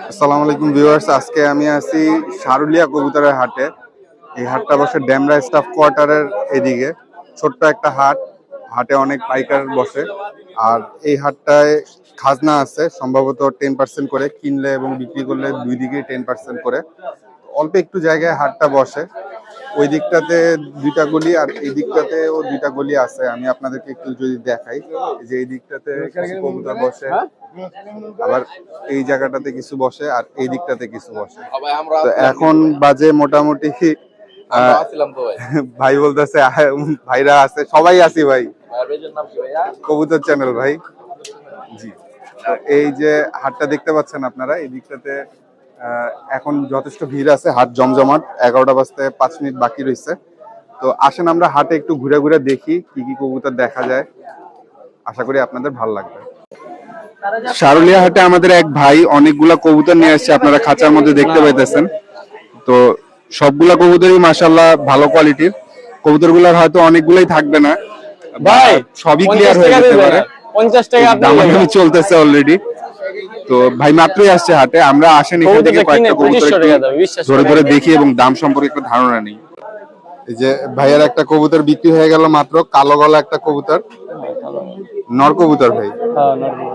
আসসালামু আলাইকুম ভিউয়ার্স, আজকে আমি আছি সারুলিয়া কবুতরের হাটে। এই হাটটা বসে ড্যামরা স্টাফ কোয়ার্টারের এদিকে। ছোট্ট একটা হাট, হাটে অনেক পাইকার বসে। আর এই হাটটায় খাজনা আছে, সম্ভবত টেন পার্সেন্ট করে কিনলে এবং বিক্রি করলে দুই দিকেই টেন পার্সেন্ট করে। অল্প একটু জায়গায় হাটটা বসে। ওই দিকটাতে দুইটা গলি আর এই দিকটাতেও দুইটা গলি আছে। আমি আপনাদেরকে একটু যদি দেখাই যে এই দিকটাতে কিছু কবুতর বসে আবার এই জায়গাটাতে কিছু বসে আর এই দিকটাতে কিছু বসে। তো এখন বাজে মোটামুটি ভাই। বলতেছে ভাইরা আছে সবাই আছি ভাই। কবুতর চ্যানেল ভাই। জি। এই যে হাটটা দেখতে পাচ্ছেন আপনারা এই দিকটাতে এখন যথেষ্ট ভিড় আছে হাট জমজমাট এগারোটা বাজতে পাঁচ মিনিট বাকি রয়েছে তো আসেন আমরা হাটে একটু ঘুরে ঘুরে দেখি কি কি কবুতর দেখা যায়। আশা করি আপনাদের ভালো লাগবে। সারুলিয়া হাটে আমাদের এক ভাই অনেকগুলা কবুতর নিয়ে আসছে আপনারা খাঁচার মধ্যে দেখতে পাইতেছেন। তো সবগুলা কবুতরই মাশাল্লাহ ভালো কোয়ালিটির কবুতরগুলোর হয়তো অনেকগুলাই থাকবে না ভাই সবই ক্লিয়ার হয়ে যেতে পারে। পঞ্চাশ টাকা দামাদামি চলতেছে অলরেডি তো ভাই মাত্রই আসছে হাটে আমরা আসেন এখান থেকে কয়েকটা কবুতর ধরে ধরে দেখি এবং দাম সম্পর্কে একটা ধারণা নেই। এই যে ভাইয়ের একটা কবুতর বিক্রি হয়ে গেল মাত্র কালো গলা একটা কবুতর। নর কবুতর ভাই? হ্যাঁ।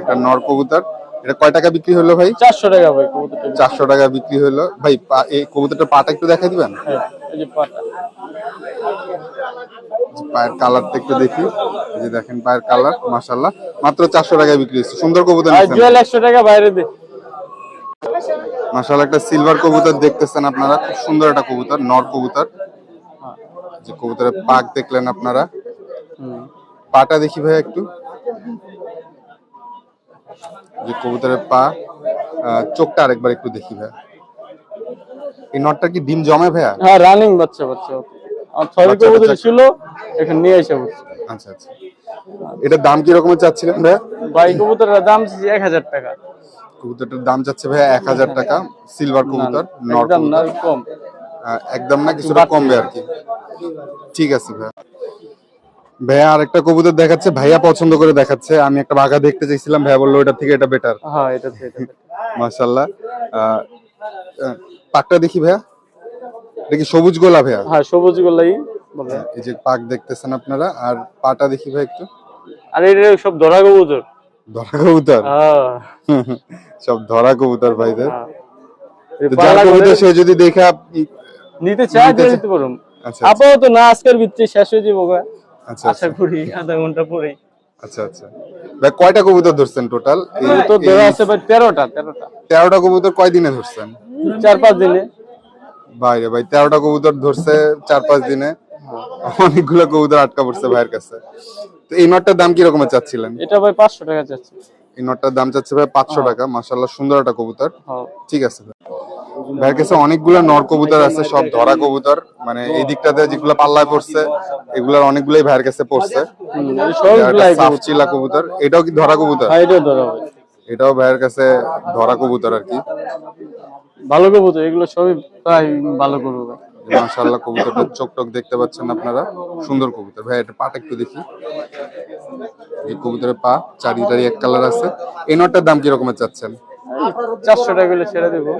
একটা নর কবুতর। এটা কয় টাকা বিক্রি হলো ভাই? চারশো টাকা ভাই কবুতরটা চারশো টাকা বিক্রি হলো। ভাই পা- এই কবুতরটার পাটা একটু দেখাই দিবেন? হ্যাঁ, এই যে পাটা। পায়ের কালারটা একটু দেখি। এই যে দেখেন পায়ের কালার মাশাল্লাহ মাত্র চারশো টাকায় বিক্রি হচ্ছে সুন্দর কবুতর। একশো টাকা বাইরে দে। মাশাআল্লাহ একটা সিলভার কবুতর দেখতেছেন আপনারা। খুব সুন্দর একটা কবুতর নর কবুতর। যে কবুতরের পাক দেখলেন আপনারা। পাটা দেখি ভাই একটু। যে কবুতরের পা চোখটা আরেকবার একটু দেখি ভাই। এই নটটা কি ডিম জমে ভাইয়া? হ্যাঁ রানিং বাচ্চা বাচ্চা। আর ছয় বাচ্চা, কবুতর ছিল এখন নিয়ে এসে আচ্ছা আচ্ছা। এটার দাম কি রকমের চাচ্ছিলেন ভাইয়া? ভাই কবুতরের দাম এক হাজার টাকা। কবুতরটার দাম ভাইয়া এক হাজার টাকা সিলভার কবুতর একদম না কম। একদম না কিছুটা কমবে আর কি। ঠিক আছে ভাইয়া। ভাইয়া আরেকটা কবুতর দেখাচ্ছে ভাইয়া পছন্দ করে দেখাচ্ছে। আমি একটা বাঘা দেখতে চাইছিলাম ভাইয়া বলল ওটা থেকে এটা বেটার হ্যাঁ এটা পাকটা দেখি ভাইয়া। কি সবুজ গোলা ভাইয়া হ্যাঁ সবুজ গোলাই এই যে পাক দেখতেছেন আপনারা আর পাটা দেখি ভাই একটু। আর এটা সব ধরা কবুতর। ধরা কবুতর? হ্যাঁ। সব ধরা কবুতর ভাইদের। হ্যাঁ। তো পালা যার কবুতর সে যদি দেখে আপনি- নিতে পারুন আচ্ছা আপাতত না আজকের ভিত্তি শেষ হয়ে যাব আচ্ছা আশা করি আধা ঘণ্টা পরে। আচ্ছা আচ্ছা। ভাই কয়টা কবুতর ধরছেন টোটাল? তো ধরা আছে ভাই তেরোটা তেরোটা। তেরোটা কবুতর কয় দিনে ধরছেন? চার পাঁচ দিনে। বাইরে ভাই। তেরোটা কবুতর ধরছে চার পাঁচ দিনে। অনেকগুলো কবুতর আটকা পড়ছে ভাইয়ের কাছে। তো এই নটটার দাম কি রকমের চাচ্ছিলেন? এটা ভাই পাঁচশো টাকা চাচ্ছি। এই নটটার দাম চাচ্ছে ভাই পাঁচশো টাকা। মাসাল্লাহ সুন্দর একটা কবুতর। হ্যাঁ। ঠিক আছে। ভাই ভাইয়ের কাছে অনেকগুলো নর কবুতর আছে সব ধরা কবুতর। মানে এই দিকটাতে যেগুলো পাল্লায় পড়ছে এগুলোর অনেকগুলোই ভাইয়ের কাছে পড়ছে। চিলা কবুতর। এটাও কি ধরা কবুতর? হ্যাঁ এটাও ধরা এটাও ভাইয়ের কাছে ধরা কবুতর আর কি। ভালো কবুতর এগুলো সবই প্রায় ভালো করব মাশাআল্লাহ কবুতরটা চোখ টক দেখতে পাচ্ছেন আপনারা। সুন্দর কবুতর। ভাই এটা পাটা একটু দেখি। এই কবুতরের পা চারি চারি এক কালার আছে। এই নটটার দাম কি রকমের চাচ্ছেন? চারশো টাকা হলে ছেড়ে দেবো।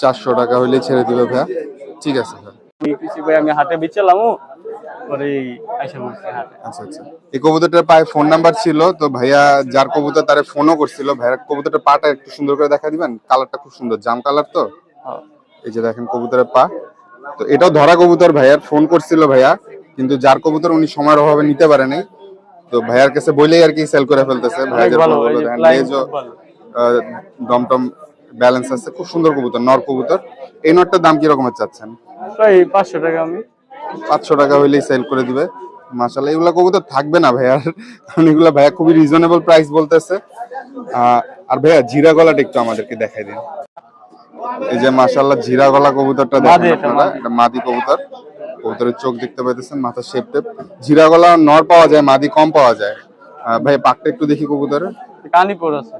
চারশো টাকা হলে ছেড়ে দিবে ভাইয়া। ঠিক আছে ভাই আমি হাটে বেচালাম পরে আইসা আচ্ছা আচ্ছা। এই কবুতরটার পায়ে ফোন নাম্বার ছিল তো ভাইয়া যার কবুতর তারে ফোনও করছিল ভাইয়া কবুতরটার পাটা একটু সুন্দর করে দেখা দিবেন? কালারটা খুব সুন্দর জাম কালার তো? হ্যাঁ। এই যে দেখেন কবুতরের পা। তো এটাও ধরা কবুতর ভাইয়ার ফোন করছিল ভাইয়া কিন্তু যার কবুতর উনি সময়ের অভাবে নিতে পারে নাই। তো ভাইয়ার কাছে বলেই আর কি সেল করে ফেলতেছে দমটম ব্যালেন্স আছে খুব সুন্দর কবুতর নর কবুতর। এই নটটার দাম কি রকমের চাচ্ছেন? প্রায় পাঁচশো টাকা আমি। পাঁচশো টাকা হইলেই সেল করে দিবে। মাসাল্লাহ এগুলা কবুতর থাকবে না ভাইয়া কারণ এগুলা ভাইয়া খুবই রিজনেবল প্রাইস বলতেছে। আর ভাইয়া জিরা গলাটা একটু আমাদেরকে দেখাই দিন। এই যে মাসাল্লাহ জিরা গলা কবুতরটা দেখেন এটা, আপনারা মাদি। এটা মাদি কবুতর। কবুতরের চোখ দেখতে পাইতেছেন মাথা শেপ টেপ জিরা গলা নর পাওয়া যায় মাদি কম পাওয়া যায়। ভাই পাকটা একটু দেখি কবুতরের। কানি পর আছে।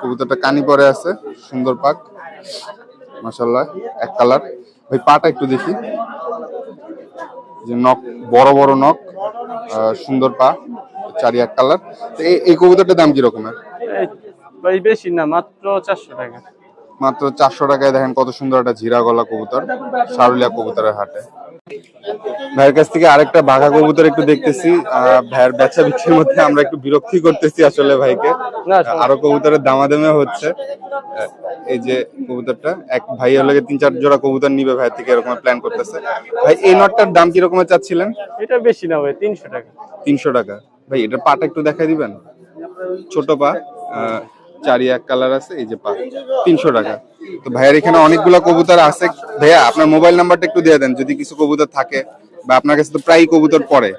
কবুতরটা কানি পরে আছে সুন্দর পাক। মাসাল্লাহ এক কালার ভাই পাটা একটু দেখি। যে নখ বড় বড় নখ সুন্দর পা চারি এক কালার। তো এই কবুতরটার দাম কি রকমের? ভাই বেশি না মাত্র চারশো টাকা। মাত্র চারশো টাকায় দেখেন কত সুন্দর একটা জিরা গলা কবুতর সারুলিয়া কবুতরের হাটে। ভাইয়ের কাছ থেকে আরেকটা বাঘা কবুতর একটু দেখতেছি। ভাইয়ের বেচা বিক্রির মধ্যে আমরা একটু বিরক্তি করতেছি আসলে ভাইকে। আরও কবুতরের দামাদামে হচ্ছে। এই যে কবুতরটা এক ভাই হলে তিন চার জোড়া কবুতর নিবে ভাই থেকে এরকম প্ল্যান করতেছে। ভাই এই নটটার দাম কি রকমের চাচ্ছিলেন? এটা বেশি না ভাই তিনশো টাকা। তিনশো টাকা। ভাই এটার পাটা একটু দেখাই দিবেন? ছোট পা চারি এক কালার আছে এই যে পা তিনশো টাকা। তো ভাইয়ার এখানে অনেকগুলো কবুতর আছে। ভাইয়া আপনার মোবাইল নাম্বারটা একটু দিয়ে দেন যদি কিছু কবুতর থাকে বা আপনার কাছে তো প্রায় কবুতর পড়ে।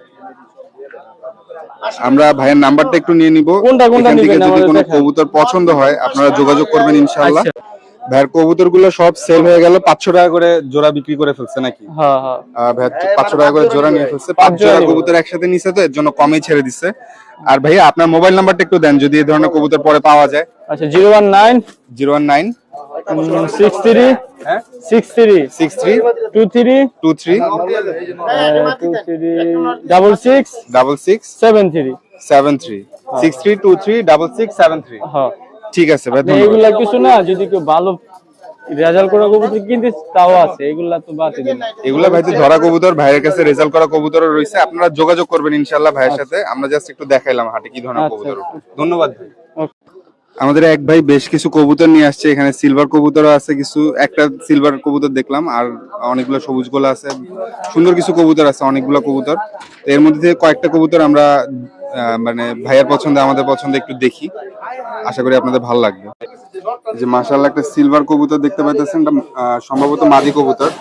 আমরা ভাইয়ের নাম্বারটা একটু নিয়ে নিব। কোনটা কোনটা নিবেন যদি কোনো কবুতর পছন্দ হয় আপনারা যোগাযোগ করবেন ইনশাআল্লাহ। আচ্ছা। ভাইয়ের কবুতরগুলো সব সেল হয়ে গেল 500 টাকা করে জোড়া বিক্রি করে ফেলছে নাকি? হ্যাঁ হ্যাঁ। ভাই 500 টাকা করে জোড়া নিয়ে ফেলছে পাঁচ জোড়া কবুতর একসাথে নিছে তো এর জন্য কমে ছেড়ে দিচ্ছে আর ভাইয়া আপনার মোবাইল নাম্বারটা একটু দেন যদি এই ধরনের কবুতর পরে পাওয়া যায়। আচ্ছা 019 019 সিক্স থ্রি হ্যাঁ? Six three six three two three two three two three double six double six seven three seven three six three two three double six seven three হ্যাঁ। ঠিক আছে ভাই এইগুলা কিছু না যদি কেউ ভালো রেজাল্ট করা কবুতর কিনতে তাও আছে এগুলা তো বাতি দিন। এগুলা ভাই তো ধরা কবুতর ভাইয়ের কাছে রেজাল্ট করা কবুতর রয়েছে আপনারা যোগাযোগ করবেন ইনশাল্লাহ ভাইয়ের সাথে। আমরা জাস্ট একটু দেখাইলাম হাটে কি ধরনের আচ্ছা। কবুতর। ধন্যবাদ ভাই. আমাদের এক ভাই বেশ কিছু কবুতর নিয়ে আসছে, এখানে সিলভার কবুতরও আছে, কিছু, একটা সিলভার কবুতর দেখলাম, আর অনেকগুলো সবুজ গোলা আছে, সুন্দর কিছু কবুতর আছে, অনেকগুলো কবুতর। এর মধ্যে থেকে কয়েকটা কবুতর আমরা মানে ভাইয়ের পছন্দে, আমাদের পছন্দে একটু দেখি। আশা করি আপনাদের ভালো লাগবে। যে মাশাআল্লাহ একটা সিলভার কবুতর দেখতে পাইতেছেন সম্ভবত মাদি কবুতর।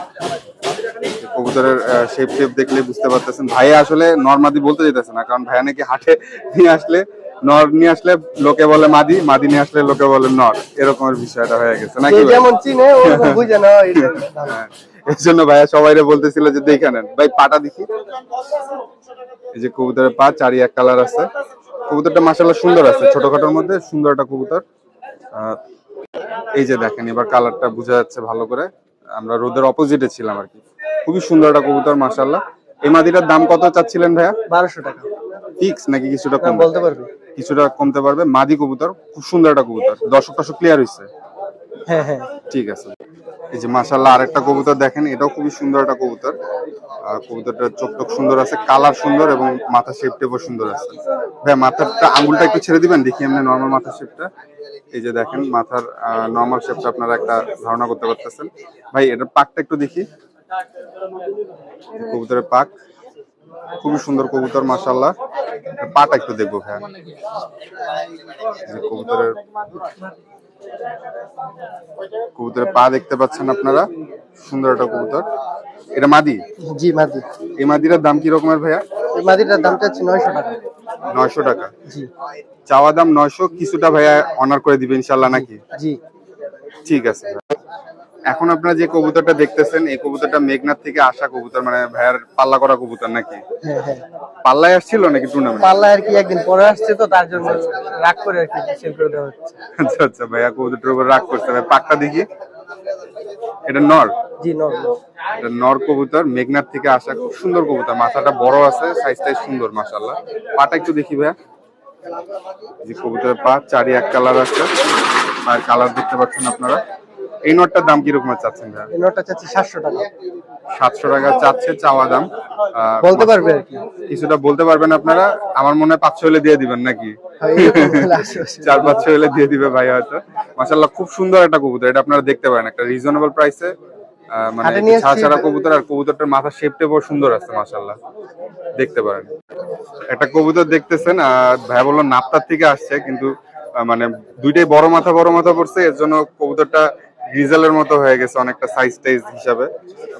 কবুতরের শেপ শেপ দেখলে বুঝতে পারতেছেন। ভাইয়া আসলে নর্মাদি বলতে যেতেছে না, কারণ ভাইয়া নাকি হাটে নিয়ে আসলে নর নিয়ে আসলে লোকে বলে মাদি মাদি নিয়ে আসলে লোকে বলে নর। এরকমের বিষয়টা হয়ে গেছে নাকি? যেমন চিনে বুঝে না এটা হ্যাঁ, জন্য ভাইয়া সবাইরে বলতেছিল যে দেখে নেন। ভাই পাটা দেখি। এই যে কবুতরের পা চারি এক কালার আছে। কবুতরটা মাসাল্লাহ সুন্দর আছে ছোটখাটোর মধ্যে সুন্দর একটা কবুতর। এই যে দেখেন এবার কালারটা বোঝা যাচ্ছে ভালো করে। আমরা রোদের অপোজিটে ছিলাম আর কি। খুবই সুন্দর একটা কবুতর মাসাল্লাহ এই মাদিটার দাম কত চাচ্ছিলেন ভাইয়া? বারোশো টাকা। ফিক্স নাকি কিছুটা কম? বলতে পারবি? কিছুটা কমতে পারবে। মাদি কবুতর খুব সুন্দর একটা কবুতর। দর্শক টর্শক ক্লিয়ার হয়েছে হ্যাঁ হ্যাঁ। ঠিক আছে। এই যে মাশাল্লাহ আরেকটা কবুতর দেখেন এটাও খুবই সুন্দর একটা কবুতর। আর কবুতরটার চোখ টোক সুন্দর আছে কালার সুন্দর এবং মাথা শেপ টেপও সুন্দর আছে। ভাই মাথাটা আঙ্গুলটা একটু ছেড়ে দিবেন? দেখি এমনি নর্মাল মাথার শেপটা এই যে দেখেন মাথার নর্মাল শেপটা আপনারা একটা ধারণা করতে পারতেছেন। ভাই এটার পাকটা একটু দেখি। কবুতরের পাক। খুবই সুন্দর কবুতর মাশাল্লাহ এর পাটা একটু দেখব ভাই কবুতরের কবুতরের পা দেখতে পাচ্ছেন আপনারা? সুন্দর একটা কবুতর। এটা মাদি? জি মাদি। এই মাদিটার দাম কি রকমের ভাইয়া? এই মাদিটার দাম চাচ্ছি নয়শো টাকা। নয়শো টাকা। জি। চাওয়া দাম নয়শো কিছুটা ভাইয়া অনার করে দিবে ইনশাল্লাহ নাকি? জি। ঠিক আছে। এখন আপনারা যে কবুতরটা দেখতেছেন এই কবুতরটা মেঘনাথ থেকে আসা কবুতর মানে ভাইয়ার পাল্লা করা কবুতর নাকি? হ্যাঁ হ্যাঁ। পাল্লায় আসছিল নাকি টুর্নামেন্ট পাল্লা আর কি একদিন পরে আসছে তো তার জন্য রাগ করে আর কি সেল করে দেওয়া হচ্ছে। আচ্ছা আচ্ছা ভাইয়া কবুতরটার উপর রাগ করছে। ভাই পাকটা দেখি। এটা নর? জি ন এটা নর কবুতর মেঘনাথ থেকে আসা খুব সুন্দর কবুতর। মাথাটা বড় আছে সাইজটাই সুন্দর মাশাল্লাহ পাটা একটু দেখি ভাইয়া। যে কবুতরের পা চারি এক কালার আছে। আর কালার দেখতে পাচ্ছেন আপনারা। এই নটটার দাম কীরকম চাচ্ছেন ভাইয়া? এই নোটটা চাচ্ছি সাতশো টাকা। সাতশো টাকা চাচ্ছে চাওয়া দাম। বলতে পারবে আর কি। কিছুটা বলতে পারবেন আপনারা? আমার মনে হয় পাঁচশো হলে দিয়ে দিবেন নাকি? হ্যাঁ। চার পাঁচশো হলে দিয়ে দিবে ভাই হয়তো। মাসাল্লাহ খুব সুন্দর একটা কবুতর। এটা আপনারা দেখতে পারেন। একটা রিজনেবল প্রাইসে মানে ছাড়া কবুতর। আর কবুতরটার মাথা শেপটা বড় সুন্দর আছে মাসাল্লাহ দেখতে পারেন। একটা কবুতর দেখতেছেন আর ভাই বলল নাপ্তার থেকে আসছে কিন্তু মানে দুইটাই বড় মাথা বড় মাথা পড়ছে। এর জন্য কবুতরটা গিজেলের মতো হয়ে গেছে অনেকটা সাইজ টাইজ হিসাবে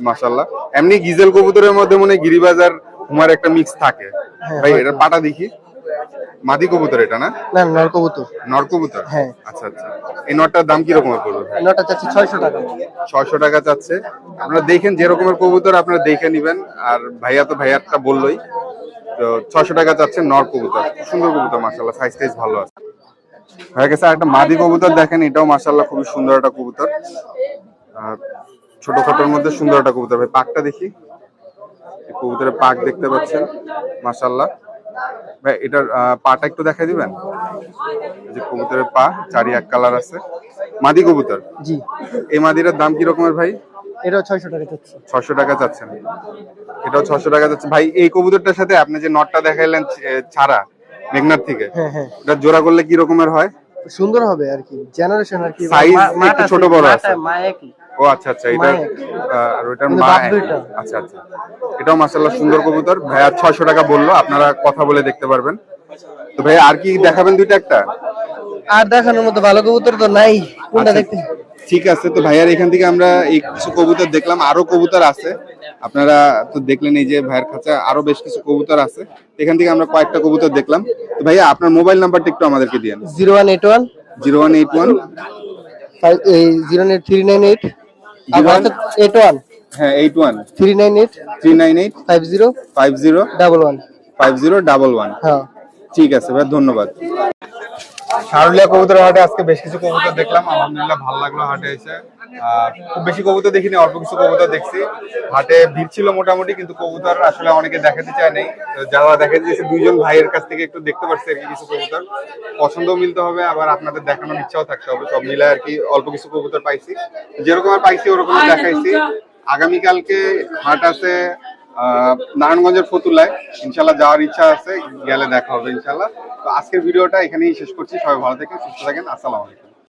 মাসাল্লাহ এমনি গিজেল কবুতরের মধ্যে মনে হয় গিরিবাজ আর হুমার একটা মিক্স থাকে। ভাই এটার পাটা দেখি। মাদি কবুতর এটা না? না নর কবুতর। নর কবুতর? হ্যাঁ। আচ্ছা আচ্ছা। এই নটটার দাম কি রকমের পড়বে? নোটটা চাচ্ছি ছয়শো টাকা। ছয়শো টাকা চাচ্ছে। আপনারা দেখেন যে রকমের কবুতর আপনারা দেখে নিবেন। আর ভাইয়া তো ভাইয়ারটা বললোই। তো ছয়শো টাকা চাচ্ছে নর কবুতর। সুন্দর কবুতর মাসাল্লাহ সাইজ টাইজ ভালো আছে। ভাইয়ের কাছে একটা মাদি কবুতর দেখেন এটাও মাসাল্লাহ খুবই সুন্দর একটা কবুতর। আর ছোটখাটোর মধ্যে সুন্দর একটা কবুতর। ভাই পাকটা দেখি। কবুতরের পাক দেখতে পাচ্ছেন মাসাল্লাহ ভাই এটার আহ, পাটা একটু দেখাই দিবেন? যে কবুতরের পা চারি এক কালার আছে। মাদি কবুতর? জি। এই মাদিটার দাম কি রকমের ভাই? এটাও ছয়শো টাকা যাচ্ছে ছশো টাকা চাচ্ছেন। এটাও ছশো টাকা যাচ্ছে ভাই এই কবুতরটার সাথে আপনি যে নটটা দেখাইলেন ছাড়া মেঘনার থেকে? হ্যাঁ হ্যাঁ। এটা জোড়া করলে কি রকমের হয়? সুন্দর হবে আর কি। জেনারেশন আর কি। মা- একটু ছোট বড় আছে। মা একই। ও আচ্ছা আচ্ছা এটা মা আর ওটার মা এক। দুইটা। আচ্ছা আচ্ছা। এটাও মাসাল্লাহ সুন্দর কবুতর। ভাইয়া ছয়শো টাকা বলল আপনারা কথা বলে দেখতে পারবেন। তো ভাই আর কি দেখাবেন দুইটা একটা? আর দেখানোর মতো ভালো কবুতর তো নাই। কোনটা আচ্ছা, দেখতে ঠিক আছে তো ভাইয়ার এখান থেকে আমরা এই কিছু কবুতর দেখলাম আরও কবুতর আছে। আপনারা তো দেখলেন এই যে ভাইয়ের কাছে আরও বেশ কিছু কবুতর আছে। এখান থেকে আমরা কয়েকটা কবুতর দেখলাম। তো ভাইয়া আপনার মোবাইল নাম্বারটা একটু আমাদেরকে দিয়েন। Zero one eight one. Zero one eight one. Zero eight three nine eight. Eight one. হ্যাঁ eight one. Three nine eight. Three nine eight. Five zero. Five zero. Double one. Five zero double one. হ্যাঁ। ঠিক আছে ভাই ধন্যবাদ। শারুলিয়া কবুতর হাটে আজকে বেশ কিছু কবুতর দেখলাম। আলহামদুলিল্লাহ ভালো লাগল হাটে এসে। খুব বেশি কবুতর দেখিনি অল্প কিছু কবুতর দেখছি। হাটে ভিড় ছিল মোটামুটি কিন্তু কবুতর আসলে অনেকে দেখাতে চায় নাই। যারা দেখাতে দিয়েছে দুইজন ভাইয়ের কাছ থেকে একটু দেখতে পারছি আর কি কিছু কবুতর। পছন্দও মিলতে হবে আবার আপনাদের দেখানোর ইচ্ছাও থাকতে হবে। সব মিলে আর কি অল্প কিছু কবুতর পাইছি। যেরকম আর পাইছি ওরকম দেখাইছি। আগামীকালকে হাট আছে নারায়ণগঞ্জের ফতুল্লায়। ইনশাল্লাহ যাওয়ার ইচ্ছা আছে, গেলে দেখা হবে ইনশাল্লাহ। তো আজকের ভিডিওটা এখানেই শেষ করছি, সবাই ভালো থাকেন, সুস্থ থাকেন, আসসালামু আলাইকুম।